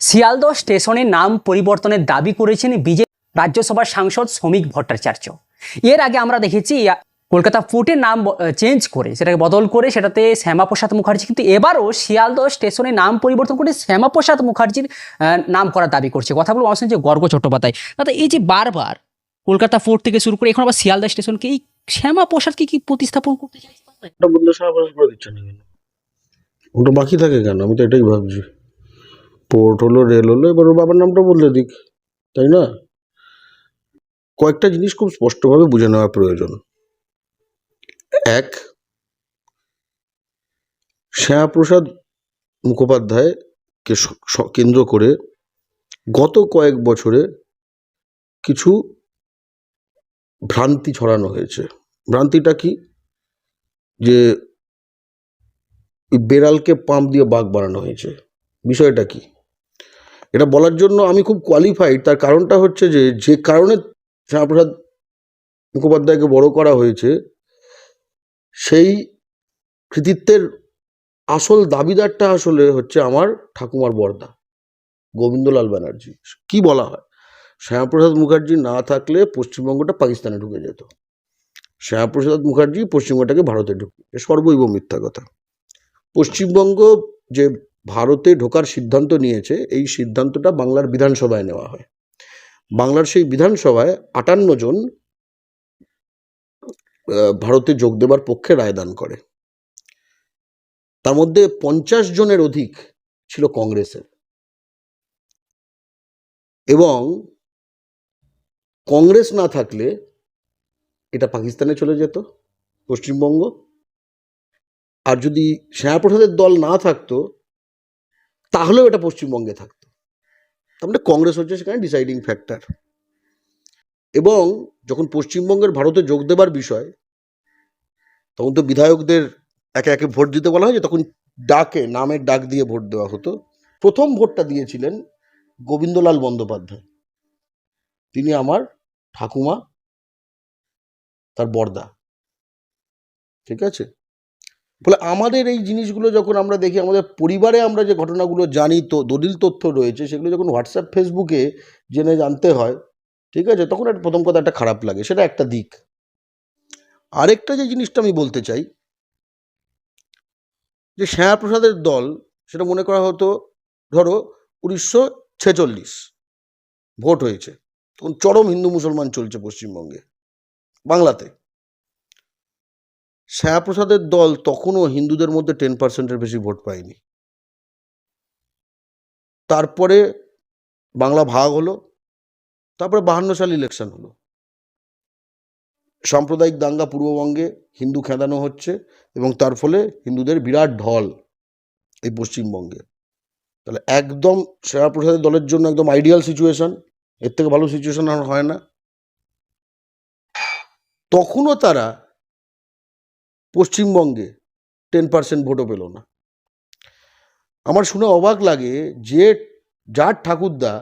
শিয়ালদহ স্টেশনের নাম পরিবর্তনের দাবি করেছেন বিজেপি রাজ্যসভার সাংসদ শ্রমিক ভট্টাচার্য। এর আগে আমরা দেখেছি কলকাতা পোর্টের নাম চেঞ্জ করে সেটাকে বদল করে সেটাতে শ্যামাপ্রসাদ মুখার্জি কিন্তু এবারও শিয়ালদহ স্টেশনের নাম পরিবর্তন করে শ্যামাপ্রসাদ মুখার্জির আহ, নাম করার দাবি করছে। কথাগুলো মানুষ যে গর্গ চট্টোপাধ্যায়। দাদা এই যে বারবার কলকাতা পোর্ট থেকে শুরু করে এখন আবার শিয়ালদহ স্টেশনকে এই শ্যামাপ্রসাদকে কি প্রতিস্থাপন করতে কেন বাকি থাকে কেন? আমি তো এটাই ভাবছি। পোর্ট হলো রেল হলো, এবার ওর বাবার নামটা বদলে দিক, তাই না? কয়েকটা জিনিস খুব স্পষ্টভাবে বুঝে নেওয়া প্রয়োজন। এক, শ্যামাপ্রসাদ মুখোপাধ্যায়কে কেন্দ্র করে গত কয়েক বছরে কিছু ভ্রান্তি ছড়ানো হয়েছে। ভ্রান্তিটা কি? যে বেড়ালকে পাম্প দিয়ে বাঘ বানানো হয়েছে। বিষয়টা কি? এটা বলার জন্য আমি খুব কোয়ালিফাইড তার কারণটা হচ্ছে যে যে কারণে শ্যামাপ্রসাদ মুখোপাধ্যায়কে বড় করা হয়েছে, সেই কৃতিত্বের আসল দাবিদারটা আসলে হচ্ছে আমার ঠাকুমার বর্দা, গোবিন্দলাল ব্যানার্জি। কি বলা হয়? শ্যামাপ্রসাদ মুখার্জি না থাকলে পশ্চিমবঙ্গটা পাকিস্তানে ঢুকে যেত। শ্যামাপ্রসাদ মুখার্জি পশ্চিমবঙ্গটাকে ভারতে ঢুকে সর্বৈব মিথ্যা কথা। পশ্চিমবঙ্গ যে ভারতে ঢোকার সিদ্ধান্ত নিয়েছে, এই সিদ্ধান্তটা বাংলার বিধানসভায় নেওয়া হয়। বাংলার সেই বিধানসভায় আটান্ন জন ভারতে যোগ দেবার পক্ষে রায়দান করে। তার মধ্যে পঞ্চাশ জনের অধিক ছিল কংগ্রেসের। এবং কংগ্রেস না থাকলে এটা পাকিস্তানে চলে যেত, পশ্চিমবঙ্গ। আর যদি শ্যামাপ্রসাদের দল না থাকতো তাহলেও এটা পশ্চিমবঙ্গে থাকতো। তার মানে কংগ্রেস হচ্ছে সেখানে ডিসাইডিং ফ্যাক্টর এবং যখন পশ্চিমবঙ্গের ভারতে যোগ দেবার বিষয়, তখন তো বিধায়কদের একে একে ভোট দিতে বলা হয় যে তখন ডাকে, নামের ডাক দিয়ে ভোট দেওয়া হতো। প্রথম ভোটটা দিয়েছিলেন গোবিন্দলাল বন্দ্যোপাধ্যায়। তিনি আমার ঠাকুমা, তার বর্দা। ঠিক আছে? ফলে আমাদের এই জিনিসগুলো যখন আমরা দেখি, আমাদের পরিবারে আমরা যে ঘটনাগুলো জানি, তো দলিল তথ্য রয়েছে, সেগুলো যখন হোয়াটসঅ্যাপ ফেসবুকে জেনে জানতে হয়, ঠিক আছে, তখন একটা প্রথম কথা একটা খারাপ লাগে, সেটা একটা দিক। আরেকটা যে জিনিসটা আমি বলতে চাই, যে শ্যামাপ্রসাদের দল, সেটা মনে করা হতো, ধরো উনিশশো ছেচল্লিশ, ভোট হয়েছে, তখন চরম হিন্দু মুসলমান চলছে পশ্চিমবঙ্গে, বাংলাতে। শ্যামাপ্রসাদের দল তখনও হিন্দুদের মধ্যে টেন পার্সেন্টের বেশি ভোট পায়নি। তারপরে বাংলা ভাগ হলো, তারপরে বাহান্ন সাল ইলেকশন হলো। সাম্প্রদায়িক দাঙ্গা পূর্ববঙ্গে হিন্দু খেদানো হচ্ছে এবং তার ফলে হিন্দুদের বিরাট ঢল এই পশ্চিমবঙ্গে। তাহলে একদম শ্যামাপ্রসাদের দলের জন্য একদম আইডিয়াল সিচুয়েশন এর থেকে ভালো সিচুয়েশন আর হয় না। তখনও তারা পশ্চিমবঙ্গে টেন পার্সেন্ট ভোটও পেল না। আমার শুনে অবাক লাগে যে যার ঠাকুরদা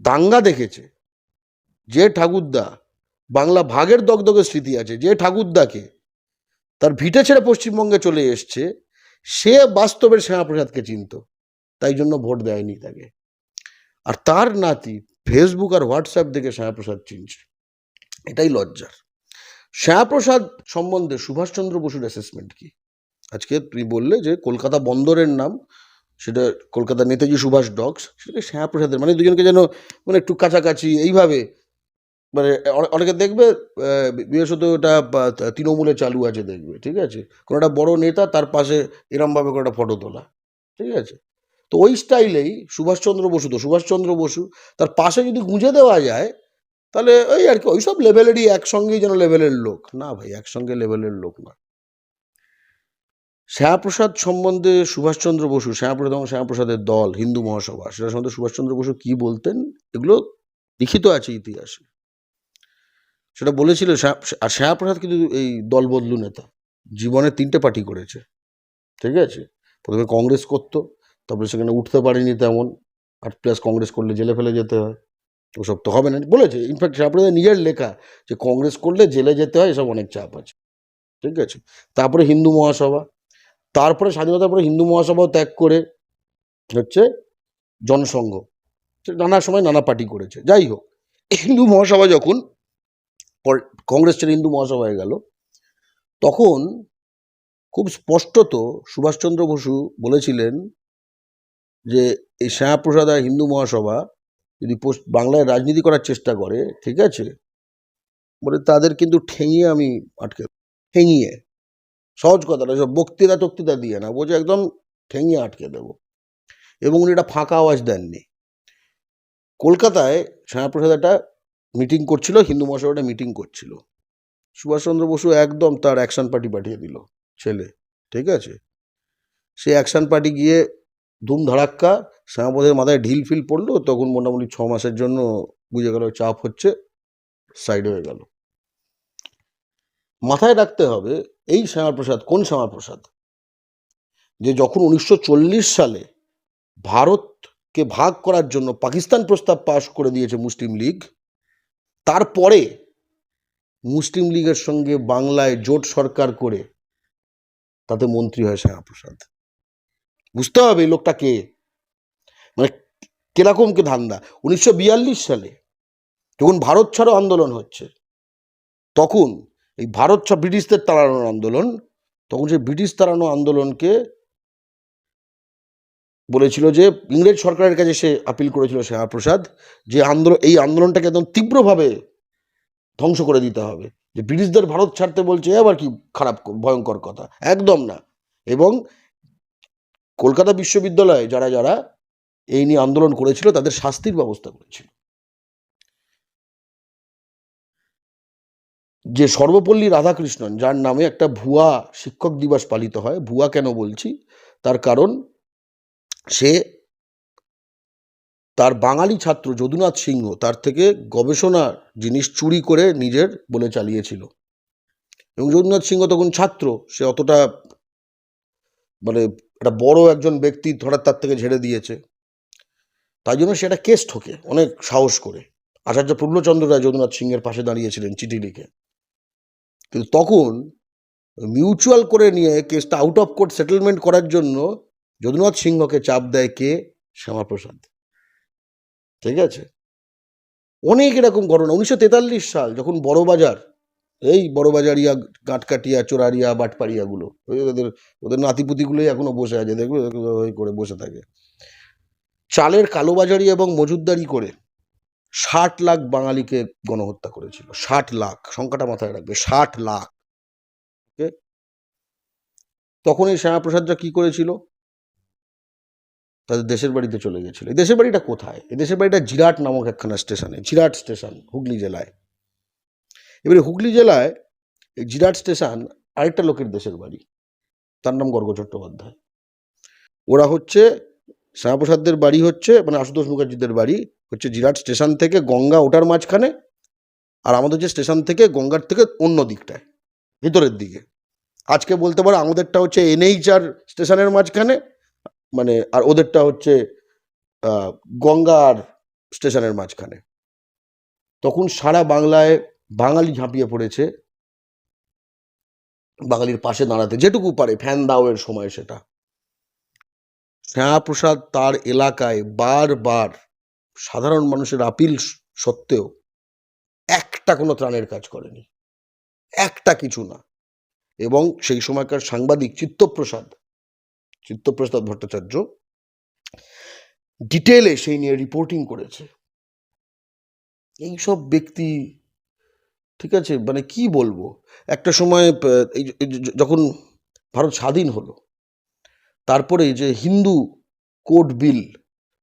দাঙ্গা দেখেছে, যে ঠাকুরদা বাংলা ভাগের দগদগে স্মৃতি আছে, যে ঠাকুরদাকে তার ভিটে ছেড়ে পশ্চিমবঙ্গে চলে এসছে, সে বাস্তবের শ্যামাপ্রসাদকে চিনত, তাই জন্য ভোট দেয়নি তাকে। আর তার নাতি ফেসবুক আর হোয়াটসঅ্যাপ দেখে শ্যামাপ্রসাদ চিনছে। এটাই লজ্জার। শ্যামাপ্রসাদ সম্বন্ধে সুভাষচন্দ্র বসুর অ্যাসেসমেন্ট কি? আজকে তুমি বললে যে কলকাতা বন্দরের নাম, সেটা কলকাতা নেতাজি সুভাষ ডকস, সেটাকে শ্যামাপ্রসাদের মানে দুজনকে যেন মানে একটু কাছাকাছি, এইভাবে। মানে অনেকে দেখবে বিশেষত ওটা তৃণমূলে চালু আছে দেখবে, ঠিক আছে? কোনো একটা বড় নেতা তার পাশে এরমভাবে করে একটা ফটো তোলা, ঠিক আছে? তো ওই স্টাইলেই সুভাষচন্দ্র বসু তো, সুভাষচন্দ্র বসু তার পাশে যদি গুঁজে দেওয়া যায় তাহলে ওই আর কি, ওইসব লেভেলেরই একসঙ্গেই যেন লেভেলের লোক। না ভাই, একসঙ্গে লেভেলের লোক না। শ্যামাপ্রসাদ সম্বন্ধে সুভাষচন্দ্র বসু, শ্যামাপ্রসাদ এবং শ্যামাপ্রসাদের দল, হিন্দু মহাসভা সেটা সম্বন্ধে সুভাষচন্দ্র বসু কি বলতেন? এগুলো লিখিত আছে ইতিহাসে। সেটা বলেছিল আর শ্যামাপ্রসাদ কিন্তু এই দল বদলু নেতা। জীবনে তিনটে পার্টি করেছে। ঠিক আছে? প্রথমে কংগ্রেস করতো, তারপরে সেখানে উঠতে পারেনি তেমন। আর প্লাস কংগ্রেস করলে জেলে ফেলে যেতে হয়। ওসব তো হবে না। বলেছে ইনফ্যাক্ট শ্যামাপ্রসাদের নিজের লেখা যে কংগ্রেস করলে জেলে যেতে হয়, এসব অনেক চাপ আছে। ঠিক আছে? তারপরে হিন্দু মহাসভা, তারপরে স্বাধীনতার পরে হিন্দু মহাসভাও ত্যাগ করে হচ্ছে জনসংঘ। নানা সময় নানা পার্টি করেছে। যাই হোক, হিন্দু মহাসভা যখন কংগ্রেস ছেড়ে হিন্দু মহাসভা হয়ে গেল, তখন খুব স্পষ্টত সুভাষচন্দ্র বসু বলেছিলেন যে এই শ্যামাপ্রসাদ আর হিন্দু মহাসভা যদি পোস্ট বাংলায় রাজনীতি করার চেষ্টা করে, ঠিক আছে? বলে তাদের কিন্তু ঠেঙিয়ে আমি আটকে। ঠেঙিয়ে, সহজ কথাটা সব বক্তৃতা টক্তৃতা দিয়ে না, বলছে একদম ঠেঙিয়ে আটকে দেব। এবং উনি এটা ফাঁকা আওয়াজ দেননি। কলকাতায় শ্যামাপ্রসাদ একটা মিটিং করছিল, হিন্দু মহাসভা একটা মিটিং করছিল। সুভাষচন্দ্র বসু একদম তার অ্যাকশন পার্টি পাঠিয়ে দিল, ছেলে, ঠিক আছে? সে অ্যাকশন পার্টি গিয়ে ধুম ধাড়াক্কা শ্যামাপ্রসাদের মাথায় ঢিল ফিল পড়ল, তখন মোটামুটি ছ মাসের জন্য বুঝে গেল চাপ হচ্ছে সাইড হয়ে গেল। মাথায় রাখতে হবে, এই শ্যামাপ্রসাদ, কোন শ্যামাপ্রসাদ? যে যখন উনিশশো চল্লিশ সালে ভারতকে ভাগ করার জন্য পাকিস্তান প্রস্তাব পাশ করে দিয়েছে মুসলিম লীগ, তারপরে মুসলিম লীগের সঙ্গে বাংলায় জোট সরকার করে তাতে মন্ত্রী হয় শ্যামাপ্রসাদ। বুঝতে হবে লোকটা কে? মানে কীরকম কি ধান্দা? উনিশশো বিয়াল্লিশ সালে যখন ভারত ছাড়ো আন্দোলন হচ্ছে, তখন এই ভারত ছাড় ব্রিটিশদের তাড়ানোর আন্দোলন, তখন সেই ব্রিটিশ তাড়ানো আন্দোলনকে বলেছিল যে ইংরেজ সরকারের কাছে সে আপিল করেছিল শ্যামাপ্রসাদ যে আন্দোলন, এই আন্দোলনটাকে একদম তীব্রভাবে ধ্বংস করে দিতে হবে। যে ব্রিটিশদের ভারত ছাড়তে বলছে আবার কি খারাপ, ভয়ঙ্কর কথা? একদম না। এবং কলকাতা বিশ্ববিদ্যালয়ে যারা যারা এই নিয়ে আন্দোলন করেছিল, তাদের শাস্তির ব্যবস্থা করেছিল। যে সর্বপল্লী রাধাকৃষ্ণন, যার নামে একটা ভুয়া শিক্ষক দিবস পালিত হয়, ভুয়া কেন বলছি? তার কারণ, সে তার বাঙালি ছাত্র যদুনাথ সিংহ, তার থেকে গবেষণার জিনিস চুরি করে নিজের বলে চালিয়েছিল। এবং যদুনাথ সিংহ তখন ছাত্র, সে অতটা মানে একটা বড় একজন ব্যক্তি হঠাৎ তার থেকে ঝেড়ে দিয়েছে। তাই জন্য সে একটা কেস ঠোকে, অনেক সাহস করে। আচার্য পূর্ণচন্দ্র রায় যদুনাথ সিংহের পাশে দাঁড়িয়েছিলেন চিঠি লিখে। কিন্তু তখন মিউচুয়াল করে নিয়ে কেসটা আউট অফ কোর্ট সেটেলমেন্ট করার জন্য যদুনাথ সিংহকে চাপ দেয় কে? শ্যামাপ্রসাদ। ঠিক আছে? অনেক এরকম ঘটনা। উনিশশো তেতাল্লিশ সাল যখন বড়বাজার এই বড়বাজারিয়া গাঁটকাটিয়া, চোরারিয়া, বাটপাড়িয়াগুলো ওদের ওদের নাতিপুতিগুলোই এখনও বসে আছে, দেখবে করে বসে থাকে। চালের কালোবাজারি এবং মজুদদারি করে ষাট লাখ বাঙালিকে গণহত্যা করেছিল। ষাট লাখ, সংখ্যাটা মাথায় রাখবে, ষাট লাখ। ওকে তখন এই শ্যামাপ্রসাদরা কি করেছিল? তাদের দেশের বাড়িতে চলে গেছিল। এই দেশের বাড়িটা কোথায়? এই দেশের বাড়িটা জিরাট নামক একখানা স্টেশনে, জিরাট স্টেশন, হুগলি জেলায়। এবারে হুগলি জেলায় এই জিরাট স্টেশন আরেকটা লোকের দেশের বাড়ি। তার নাম গর্গ চট্টোপাধ্যায়। ওরা হচ্ছে শ্যামাপ্রসাদদের বাড়ি হচ্ছে মানে আশুতোষ মুখার্জিদের বাড়ি হচ্ছে জিরাট স্টেশন থেকে গঙ্গা ওটার মাঝখানে আর আমাদের যে স্টেশন থেকে গঙ্গার থেকে অন্য দিকটায় ভিতরের দিকে। আজকে বলতে পারো আমাদেরটা হচ্ছে এনএইচ আর স্টেশনের মাঝখানে মানে আর ওদেরটা হচ্ছে আহ, গঙ্গার স্টেশনের মাঝখানে। তখন সারা বাংলায় বাঙালি ঝাঁপিয়ে পড়েছে বাঙালির পাশে দাঁড়াতে যেটুকু পারে ফ্যান দাওয়ের সময় সেটা। শ্যামাপ্রসাদ তার এলাকায় বারবার সাধারণ মানুষের আপিল সত্ত্বেও একটা কোনো ত্রাণের কাজ করেনি। একটা কিছু না। এবং সেই সময়কার সাংবাদিক চিত্তপ্রসাদ চিত্তপ্রসাদ ভট্টাচার্য ডিটেলে সেই নিয়ে রিপোর্টিং করেছে। এইসব ব্যক্তি, ঠিক আছে? মানে কি বলব? একটা সময়, এই এই যখন ভারত স্বাধীন হলো তারপরে যে হিন্দু কোড বিল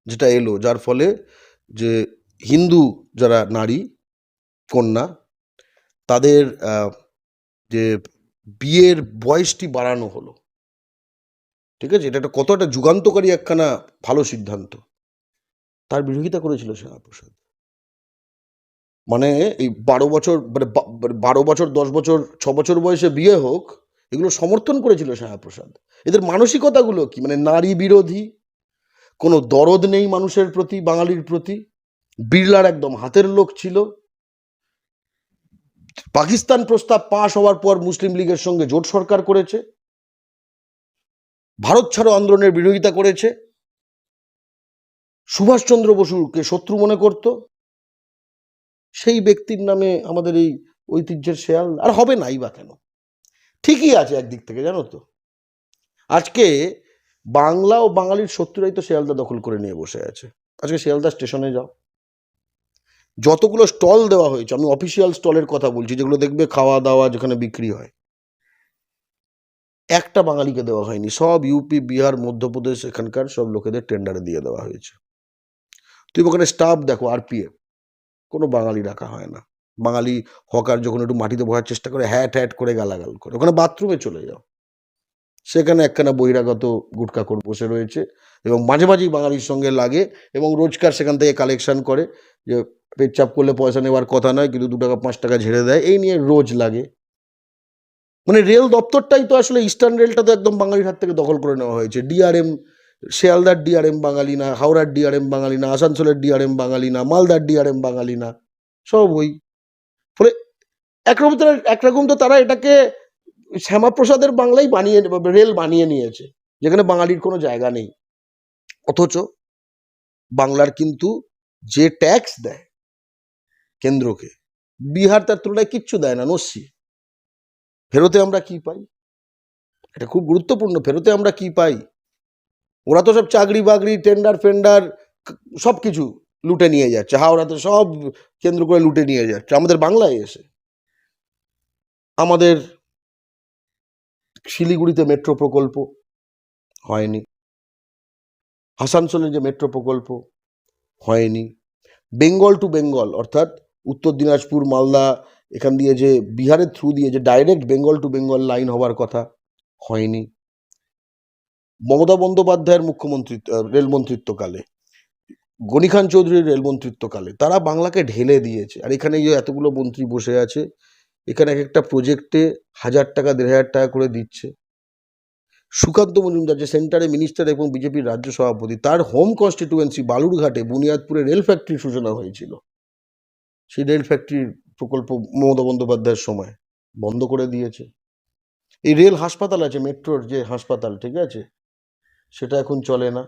যেটা এলো, যার ফলে যে হিন্দু যারা নারী, কন্যা, তাদের যে বিয়ের বয়সটি বাড়ানো হলো। ঠিক আছে? এটা একটা কত একটা যুগান্তকারী একখানা ভালো সিদ্ধান্ত। তার বিরোধিতা করেছিল শ্যামাপ্রসাদ মানে এই বারো বছর মানে মানে বারো বছর, দশ বছর, ছ বছর বয়সে বিয়ে হোক এগুলো সমর্থন করেছিল শ্যামাপ্রসাদ এদের মানসিকতাগুলো কি? মানে নারী বিরোধী, কোনো দরদ নেই মানুষের প্রতি, বাঙালির প্রতি। বিড়লার একদম হাতের লোক ছিল। পাকিস্তান প্রস্তাব পাশ হওয়ার পর মুসলিম লীগের সঙ্গে জোট সরকার করেছে। ভারত ছাড়ো আন্দোলনের বিরোধিতা করেছে। সুভাষচন্দ্র বসুকে শত্রু মনে করত। সেই ব্যক্তির নামে আমাদের এই ঐতিহ্যের শেয়াল। আর হবে নাই বা কেন? ঠিকই আছে একদিক থেকে, জানো তো। আজকে বাংলা ও বাঙালির শত্রুরাই তো শিয়ালদা দখল করে নিয়ে বসে আছে। আজকে শিয়ালদা স্টেশনে যাও। যতগুলো স্টল দেওয়া হয়েছে, আমি অফিসিয়াল স্টলের কথা বলছি, যেগুলো দেখবে খাওয়া দাওয়া যেখানে বিক্রি হয়। একটা বাঙালিকে দেওয়া হয়নি, সব ইউপি বিহার, মধ্যপ্রদেশ, এখানকার সব লোকেদের টেন্ডারে দিয়ে দেওয়া হয়েছে। তুমি ওখানে স্টাফ দেখো আরপিএফ কোনো বাঙালি রাখা হয় না। বাঙালি হকার যখন একটু মাটিতে বসার চেষ্টা করে, হ্যাট হ্যাট করে গালাগাল করে। ওখানে বাথরুমে চলে যাও। সেখানে একখানা বহিরাগত গুটকা করে বসে রয়েছে এবং মাঝে মাঝেই বাঙালির সঙ্গে লাগে এবং রোজকার সেখান থেকে কালেকশন করে যে পেচ্ছাপ করলে পয়সা নেওয়ার কথা নয়, কিন্তু দু টাকা, পাঁচ টাকা ঝেড়ে দেয়। এই নিয়ে রোজ লাগে। মানে রেল দপ্তরটাই তো আসলে ইস্টার্ন রেলটা তো একদম বাঙালির হাত থেকে দখল করে নেওয়া হয়েছে। ডিআরএম, শিয়ালদার ডিআরএম বাঙালি না, হাওড়ার ডিআরএম বাঙালি না, আসানসোলের ডিআরএম বাঙালি না, মালদার ডিআরএম বাঙালি না, সব ওই একরকম তারা একরকম তো তারা এটাকে শ্যামাপ্রসাদের বাংলাই বানিয়ে রেল বানিয়ে নিয়েছে, যেখানে বাঙালির কোনো জায়গা নেই। অথচ বাংলার কিন্তু যে ট্যাক্স দেয় কেন্দ্রকে, বিহার তার তুলনায় কিচ্ছু দেয় না, নস্যি। ফেরতে আমরা কি পাই? এটা খুব গুরুত্বপূর্ণ, ফেরতে আমরা কি পাই? ওরা তো সব চাকরি বাকরি টেন্ডার ফেন্ডার সব কিছু লুটে নিয়ে যাচ্ছে, হাওড়াতে সব কেন্দ্র করে লুটে নিয়ে যাচ্ছে, আমাদের বাংলায় এসে। আমাদের শিলিগুড়িতে মেট্রো প্রকল্প হয়নি। আসানসোলে যে মেট্রো প্রকল্প হয়নি। বেঙ্গল টু বেঙ্গল, অর্থাৎ উত্তর দিনাজপুর, মালদা, এখান দিয়ে যে বিহারের থ্রু দিয়ে যে direct Bengal to Bengal line হওয়ার কথা হয়নি। মমতা বন্দ্যোপাধ্যায়ের মুখ্যমন্ত্রী রেলমন্ত্রিত্বকালে গনি খান চৌধুরীর রেলমন্ত্রিত্বকালে তারা বাংলাকে ঢেলে দিয়েছে। আর এখানে যে এতগুলো মন্ত্রী বসে আছে এখানে এক একটা প্রজেক্টে হাজার টাকা, দেড় হাজার টাকা করে দিচ্ছে। সুকান্ত মজুমদার যে সেন্টারে মিনিস্টার এবং বিজেপির রাজ্য সভাপতি, তার হোম কনস্টিটুয়েন্সি বালুরঘাটে বুনিয়াদপুরে রেল ফ্যাক্টরির সূচনা হয়েছিল। সেই রেল ফ্যাক্টরির প্রকল্প মমতা বন্দ্যোপাধ্যায়ের সময় বন্ধ করে দিয়েছে। এই রেল হাসপাতাল আছে, মেট্রোর যে হাসপাতাল, ঠিক আছে? সেটা এখন চলে না।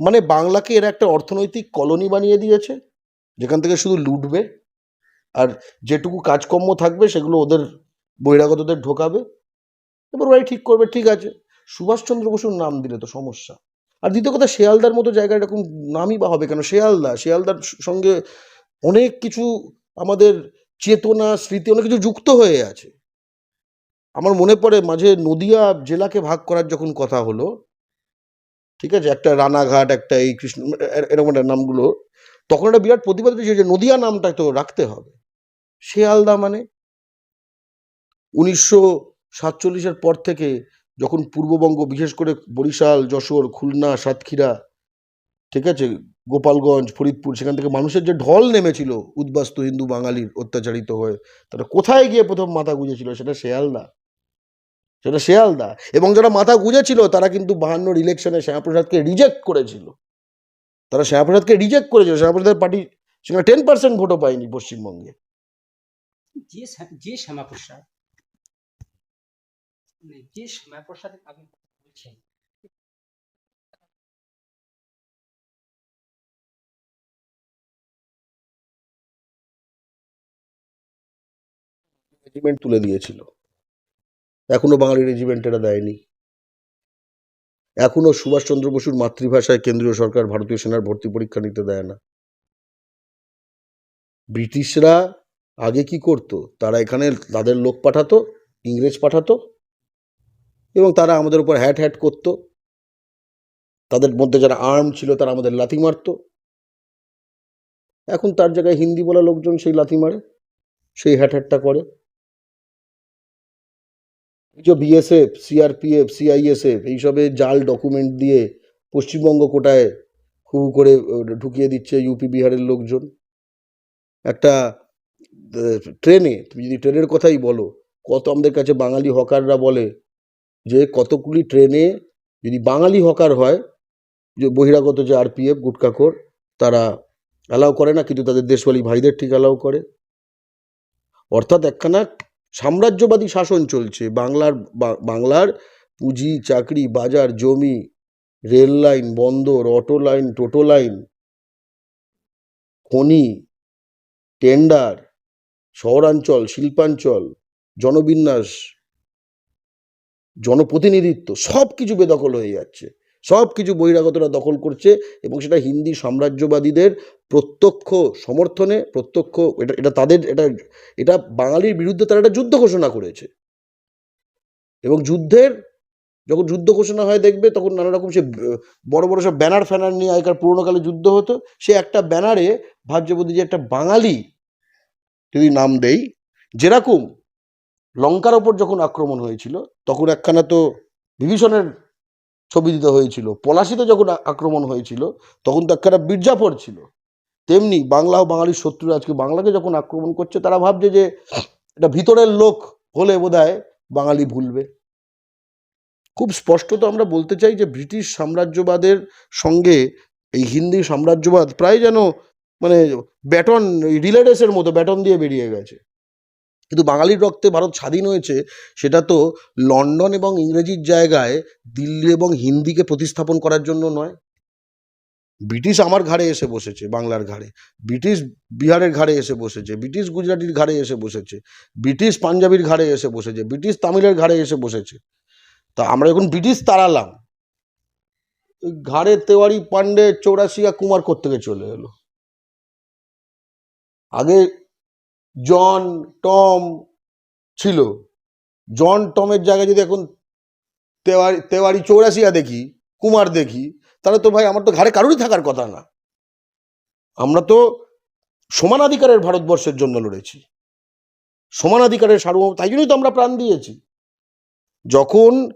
মানে বাংলাকে এরা একটা অর্থনৈতিক কলোনি বানিয়ে দিয়েছে, যেখান থেকে শুধু লুটবে। আর যেটুকু কাজকর্ম থাকবে সেগুলো ওদের বহিরাগতদের ঢোকাবে। এবার ওরাই ঠিক করবে, ঠিক আছে। সুভাষচন্দ্র বসুর নাম দিলে তো সমস্যা। আর দ্বিতীয় কথা, শিয়ালদার মতো জায়গায় এরকম নামই বা হবে কেন? শেয়ালদা, শিয়ালদার সঙ্গে অনেক কিছু আমাদের চেতনা, স্মৃতি, অনেক কিছু যুক্ত হয়ে আছে। আমার মনে পড়ে মাঝে নদিয়া জেলাকে ভাগ করার যখন কথা হলো, ঠিক আছে, একটা রানাঘাট, একটা এই কৃষ্ণ এরকম একটা নামগুলো, তখন একটা বিরাট প্রতিবাদ যে নদিয়া নামটা তো রাখতে হবে। শিয়ালদা মানে? উনিশশো সাতচল্লিশের পর থেকে যখন পূর্ববঙ্গ, বিশেষ করে বরিশাল, যশোর, খুলনা, সাতক্ষীরা, ঠিক আছে, গোপালগঞ্জ, ফরিদপুর, সেখান থেকে মানুষের যে ঢল নেমেছিল উদ্বাস্তু হিন্দু বাঙালির অত্যাচারিত হয়ে, তারা কোথায় গিয়ে প্রথম মাথা গুঁজেছিল? সেটা শেয়ালদা। সেটা শেয়ালদা। এবং যারা মাথা গুঁজেছিল, তারা কিন্তু বাহান্নর ইলেকশনে শ্যামাপ্রসাদকে রিজেক্ট করেছিল। তারা শ্যামাপ্রসাদকে রিজেক্ট করেছিল। শ্যামাপ্রসাদের পার্টি সেখানে টেন পার্সেন্ট ভোটও পায়নি পশ্চিমবঙ্গে। যে যে শ্যামাপ্রসাদ মানে যে আপনি বলছেন রেজিমেন্ট তুলে দিয়েছিল। এখনও বাঙালি রেজিমেন্ট এরা দেয়নি। এখনও সুভাষচন্দ্র বসুর মাতৃভাষায় কেন্দ্রীয় সরকার ভারতীয় সেনার ভর্তি পরীক্ষা নিতে দেয় না। ব্রিটিশরা আগে কি করত? তারা এখানে তাদের লোক পাঠাতো, ইংরেজ পাঠাতো এবং তারা আমাদের উপর হ্যাট হ্যাট করতো। তাদের মধ্যে যারা আর্ম ছিল তারা আমাদের লাথি মারতো। এখন তার জায়গায় হিন্দি বলা লোকজন সেই লাথি মারে, সেই হ্যাট হ্যাটটা করে। যে বিএসএফ, সিআরপিএফ, সিআইএসএফ, এইসবে জাল ডকুমেন্ট দিয়ে পশ্চিমবঙ্গ কোটায় হু করে ঢুকিয়ে দিচ্ছে ইউপি বিহারের লোকজন। একটা ট্রেনে তুমি যদি ট্রেনের কথাই বলো, কত আমাদের কাছে বাঙালি হকাররা বলে যে, কতগুলি ট্রেনে যদি বাঙালি হকার হয়, যে বহিরাগত যে আরপিএফ গুটকাখোর তারা অ্যালাউ করে না, কিন্তু তাদের দেশওয়ালি ভাইদের ঠিক অ্যালাউ করে। অর্থাৎ একখানা সাম্রাজ্যবাদী শাসন চলছে। বাংলার বাংলার পুঁজি, চাকরি, বাজার, জমি রেল লাইন বন্দর অটো লাইন টোটো লাইন খনি টেন্ডার শহরাঞ্চল, শিল্পাঞ্চল, জনবিন্যাস, জনপ্রতিনিধিত্ব সব কিছু বেদখল হয়ে যাচ্ছে। সব কিছু বহিরাগতরা দখল করছে এবং সেটা হিন্দি সাম্রাজ্যবাদীদের প্রত্যক্ষ সমর্থনে, প্রত্যক্ষ এটা এটা তাদের, এটা এটা বাঙালির বিরুদ্ধে তারা একটা যুদ্ধ ঘোষণা করেছে। এবং যুদ্ধের, যখন যুদ্ধ ঘোষণা হয় দেখবে তখন নানা রকম সে বড় বড় সব ব্যানার ফ্যানার নিয়ে আগেকার পুরোনো কালে যুদ্ধ হতো। সে একটা ব্যানারে ভাবছে যে একটা বাঙালি যদি নাম দেই, যেরকম লঙ্কার ওপর যখন আক্রমণ হয়েছিল, তখন একখানা তো বিভীষণের ছবি দিতে হয়েছিল। পলাশিতে যখন আক্রমণ হয়েছিল, তখন তো একখানা বীরজাফর ছিল। তেমনি বাংলা ও বাঙালির শত্রু আজকে বাংলাকে যখন আক্রমণ করছে, তারা ভাবছে যে এটা ভিতরের লোক হলে বোধহয় বাঙালি ভুলবে। খুব স্পষ্টত আমরা বলতে চাই যে ব্রিটিশ সাম্রাজ্যবাদের সঙ্গে এই হিন্দি সাম্রাজ্যবাদ প্রায় যেন মানে ব্যাটন রিলে রেসের মতো ব্যাটন দিয়ে বেরিয়ে গেছে। কিন্তু বাঙালির রক্তে ভারত স্বাধীন হয়েছে, সেটা তো লন্ডন এবং ইংরেজির জায়গায় দিল্লি এবং হিন্দিকে প্রতিস্থাপন করার জন্য নয়। ব্রিটিশ আমার ঘাড়ে এসে বসেছে, বাংলার ঘাড়ে। ব্রিটিশ বিহারের ঘাড়ে এসে বসেছে, ব্রিটিশ গুজরাটির ঘাড়ে এসে বসেছে, ব্রিটিশ পাঞ্জাবির ঘাড়ে এসে বসেছে, ব্রিটিশ তামিলের ঘাড়ে এসে বসেছে। তা আমরা যখন ব্রিটিশ তাড়ালাম। ঘাড়ে তেওয়ারি পান্ডে চৌরাশিয়া কুমার কোত্থেকে চলে এলো? আগে জন, টম ছিল। জন, টমের জায়গায় যদি এখন তেওয়ারি তেওয়ারি চৌরাশিয়া দেখি, কুমার দেখি, তাহলে তো ভাই আমার তো ঘাড়ে কারোরই থাকার কথা না। আমরা তো সমানাধিকারের ভারতবর্ষের জন্য লড়েছি। সমানাধিকারের সার্বভৌম তাই জন্যই তো আমরা প্রাণ দিয়েছি। যখন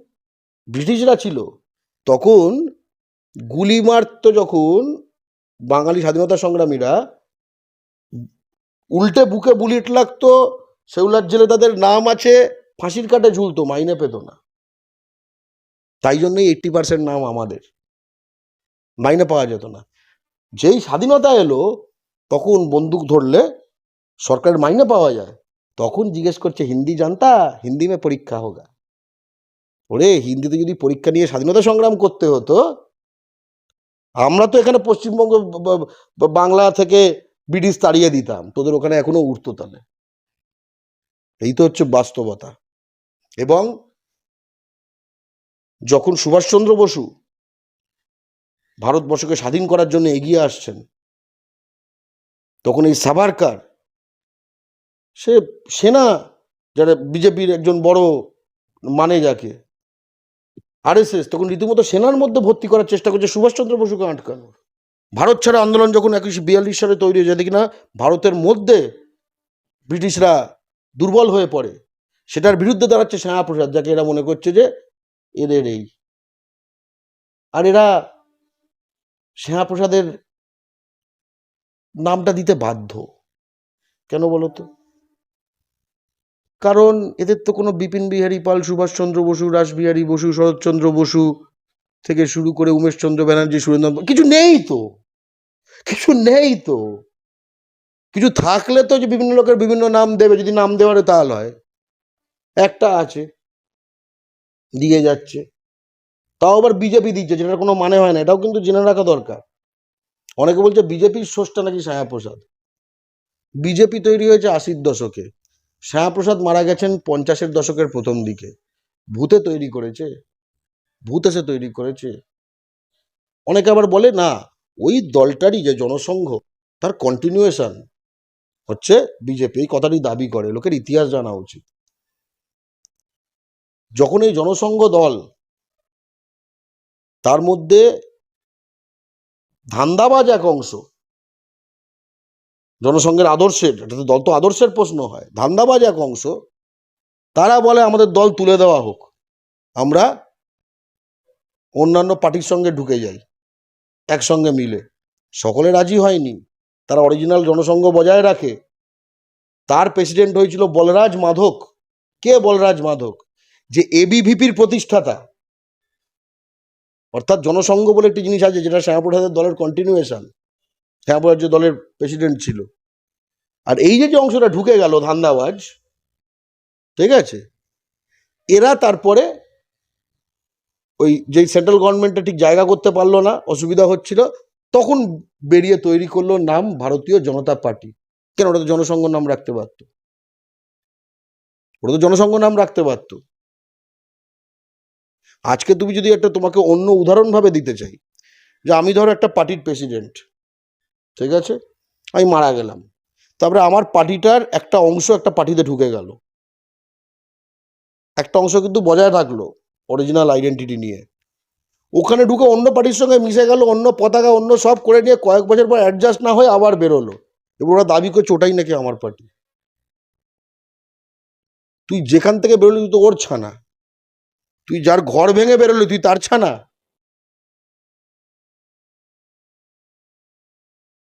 ব্রিটিশরা ছিল, তখন গুলি মারত যখন বাঙালি স্বাধীনতা সংগ্রামীরা উল্টে বুকে বুলেট লাগতো সেউলার জেলে তাদের নাম আছে, ফাঁসির কাটে ঝুলতো, মাইনে পেত না। তাই জন্যই এইট্টি পার্সেন্ট নাম আমাদের। মাইনে পাওয়া যেত না। যেই স্বাধীনতা এলো, তখন বন্দুক ধরলে সরকারের মাইনে পাওয়া যায়। তখন জিজ্ঞেস করছে, হিন্দি জানতা? হিন্দি মে পরীক্ষা হোগা? ওরে, হিন্দিতে যদি পরীক্ষা নিয়ে স্বাধীনতা সংগ্রাম করতে হতো, আমরা তো এখানে পশ্চিমবঙ্গ বাংলা থেকে ব্রিটিশ তাড়িয়ে দিতাম, তোদের ওখানে এখনও উঠতো তাহলে। এই তো হচ্ছে বাস্তবতা। এবং যখন সুভাষচন্দ্র বসু ভারতবর্ষকে স্বাধীন করার জন্য এগিয়ে আসছেন, তখন এই সাভারকার, সে সেনা, যারা বিজেপির একজন বড় মানে যাকে, আরএসএস, তখন রীতিমতো সেনার মধ্যে ভর্তি করার চেষ্টা করছে সুভাষচন্দ্র বসুকে আটকানোর। ভারত ছাড়া আন্দোলন যখন একুশশো বিয়াল্লিশ সালে তৈরি হয়ে যায় না, ভারতের মধ্যে ব্রিটিশরা দুর্বল হয়ে পড়ে। সেটার বিরুদ্ধে দাঁড়াচ্ছে শ্যামাপ্রসাদ, যাকে এরা মনে করছে যে এদের এই। আর এরা শ্যামাপ্রসাদের নামটা দিতে বাধ্য। কেন বলো তো? কারণ এদের তো কোনো বিপিন বিহারী পাল সুভাষচন্দ্র বসু, রাসবিহারী বসু, শরৎচন্দ্র বসু থেকে শুরু করে উমেশচন্দ্র ব্যানার্জি, সুরেন্দ্র কিছু নেই তো। কিছু নেই তো। কিছু থাকলে তো যে বিভিন্ন লোকের বিভিন্ন নাম দেবে, যদি নাম দেওয়ার তাল হয়। একটা আছে, দিয়ে যাচ্ছে। তাও আবার বিজেপি দিচ্ছে, যেটার কোনো মানে হয় না, এটাও কিন্তু জেনে রাখা দরকার। অনেকে বলছে বিজেপির স্রষ্টা নাকি ছায়াপ্রসাদ বিজেপি তৈরি হয়েছে আশির দশকে। শ্যামাপ্রসাদ মারা গেছেন পঞ্চাশের দশকের প্রথম দিকে। ভূতে তৈরি করেছে। ভূত এসে তৈরি করেছে। অনেকে আবার বলে, না ওই দলটারই যে জনসংঘ, তার কন্টিনিউয়েশন হচ্ছে বিজেপি এই কথাটি দাবি করে। লোকের ইতিহাস জানা উচিত। যখন এই জনসংঘ দল তার মধ্যে ধান্দাবাজ এক অংশ, জনসংঘের আদর্শের, এটা তো দল তো আদর্শের প্রশ্ন হয়, ধান্দাবাজ এক অংশ, তারা বলে আমাদের দল তুলে দেওয়া হোক, আমরা অন্যান্য পার্টির সঙ্গে ঢুকে যাই। একসঙ্গে মিলে। সকলে রাজি হয়নি। তারা অরিজিনাল জনসংঘ বজায় রাখে। তার প্রেসিডেন্ট হয়েছিল বলরাজ মাধক। কে বলরাজ মাধক? যে এবিভিপির প্রতিষ্ঠাতা। অর্থাৎ জনসংঘ বলে একটি জিনিস আছে, যেটা শ্যামাপ্রসাদের দলের কন্টিনিউয়েশন শ্যামাপ্রসাদ যে দলের প্রেসিডেন্ট ছিল। আর এই যে যে অংশটা ঢুকে গেল ধান্দাবাজ, ঠিক আছে? এরা তারপরে ওই যেই সেন্ট্রাল গভর্নমেন্টটা ঠিক জায়গা করতে পারল না, অসুবিধা হচ্ছিল, তখন বেরিয়ে তৈরি করল নাম ভারতীয় জনতা পার্টি। কেন? ওটা তো জনসংঘ নাম রাখতে পারতো। ওটা তো জনসংঘ নাম রাখতে পারতো। আজকে তুমি যদি একটা তোমাকে অন্য উদাহরণ ভাবে দিতে চাই, যে আমি ধরো একটা পার্টির প্রেসিডেন্ট, ঠিক আছে? আমি মারা গেলাম। তারপরে আমার পার্টিটার একটা অংশ একটা পার্টিতে ঢুকে গেল। একটা অংশ কিন্তু বজায় থাকল। অরিজিনাল আইডেন্টিটি নিয়ে। ওখানে ঢুকে অন্য পার্টির সঙ্গে মিশে গেল, অন্য পতাকা, অন্য সব করে নিয়ে কয়েক বছর পর অ্যাডজাস্ট না হয়ে আবার বেরোলো। এবার ওরা দাবি করছে ওটাই নাকি আমার পার্টি তুই যেখান থেকে বেরোলি, তুই তো ওর ছানা। তুই যার ঘর ভেঙে বেরোলি, তুই তার ছানা।